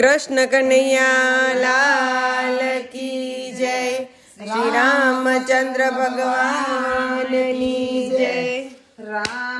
कृष्ण कन्हैया लाल की जय। श्री रामचंद्र भगवान की जय। राम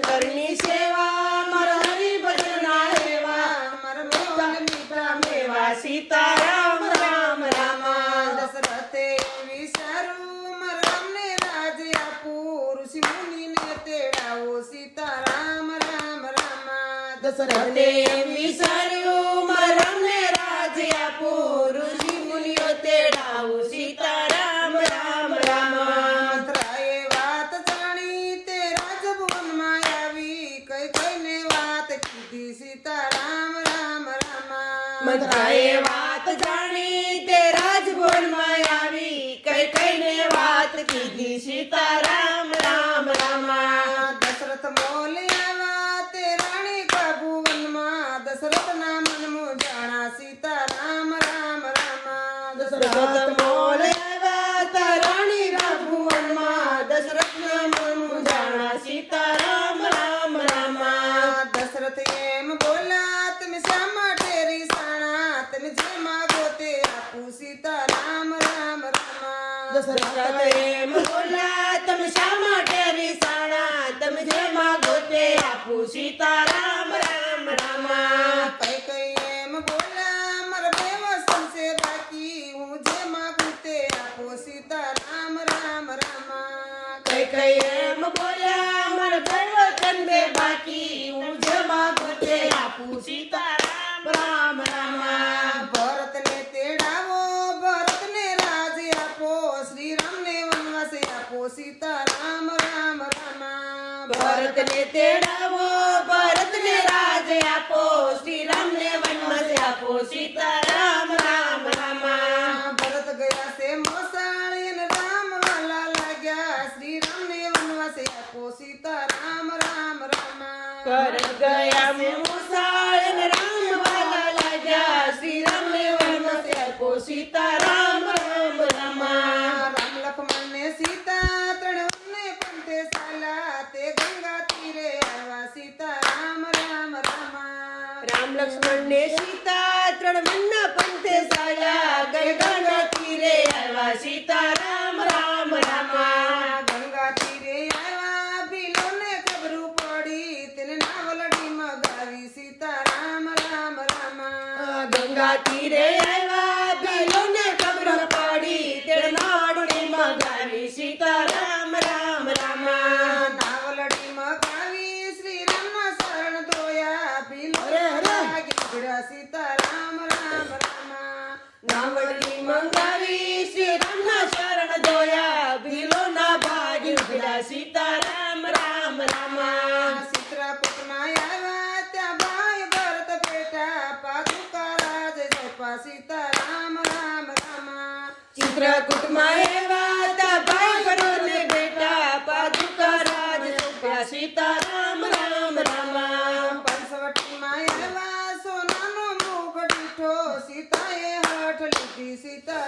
करणी सेवा मरहरी भजना हेवा मरमिता मेवा सीताराम राम रामा. दशरथे विसरू मरमने राजे आपू ने मुनीने तेडावो सीताराम राम रामा. दशरथे विसरू मरमने राजे आपू ऋषी બધાએ વાત જાણી તે રાજભવનમાં આવી. કઈ કઈને વાત કીધી સીતારામ રામ રામા. બાપુ સીતા રામ રામ, રામા. દશરથ એમ બોલા તમે શા માટે રિસાણા તમે જે માગો તે આપું. સીતા રામ રામ, રામા. भरत ने तेडावो भरत ने राज आपो श्री राम ने आपो सीता राम राम रामा. भरत गया से मसाळेन राम वाला श्री राम ने वनवास आपो सीता राम राम. रामा करत गया से राम वाला लाग्या श्री राम ने वनवास आपो सीता राम గంగాతీరే గయోన కమరపాడి తెరనాడు మగని సీతారామ రామ రామ. నావలడి మగావి శ్రీరామ శరణ తోయా. పిలురాగి సీతారామ రామ రామ. నావలడి మంగావి శ్రీరామ శరణ తోయా. పిలో నా భాగి సీతారామ రామ రామ. Visita.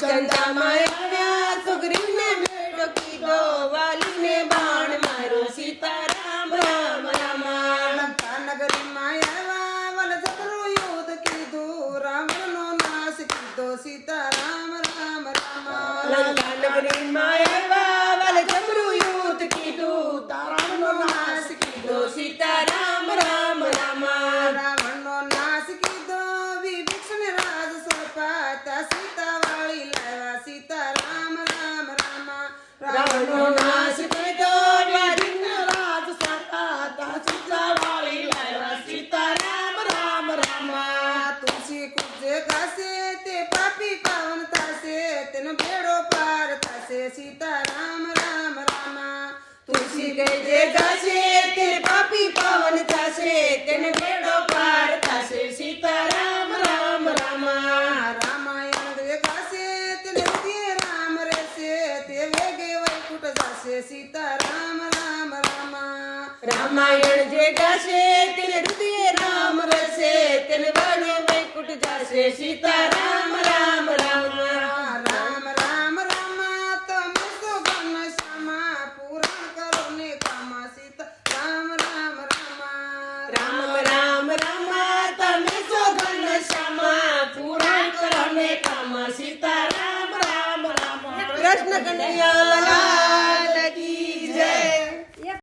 શંકા માયા સુગ્રીવને મેળો કીધો વાલીને બાણ મારો સીતારામ રામ રામ લંકા નગરી માયા વલ જતરો યોધ કીધો રાવણનો નાશ કીધો સીતારામ રામ રામ લંકા નગરી માયા વલ જતરો યોધ કીધો રાવણનો નાશ કીધો સી પાર થાશે સીતા રામ રામ. તુલસી કે જે ગાશે તે પાપી પાવન થશે, તેને બેડો પાર થશે. સીતારામ, રામ રામ. રામાયણ જે ગાશે તેને હૃદય રામ રહેશે, તે વેગે વૈકુંઠ જશે. સીતા રામ રામ. રામ રામાયણ જે ગાશે તેને હૃદય રામ રહેશે, તેને વાડે વૈકુંઠ જશે. સીતારામ జగన్యాలనా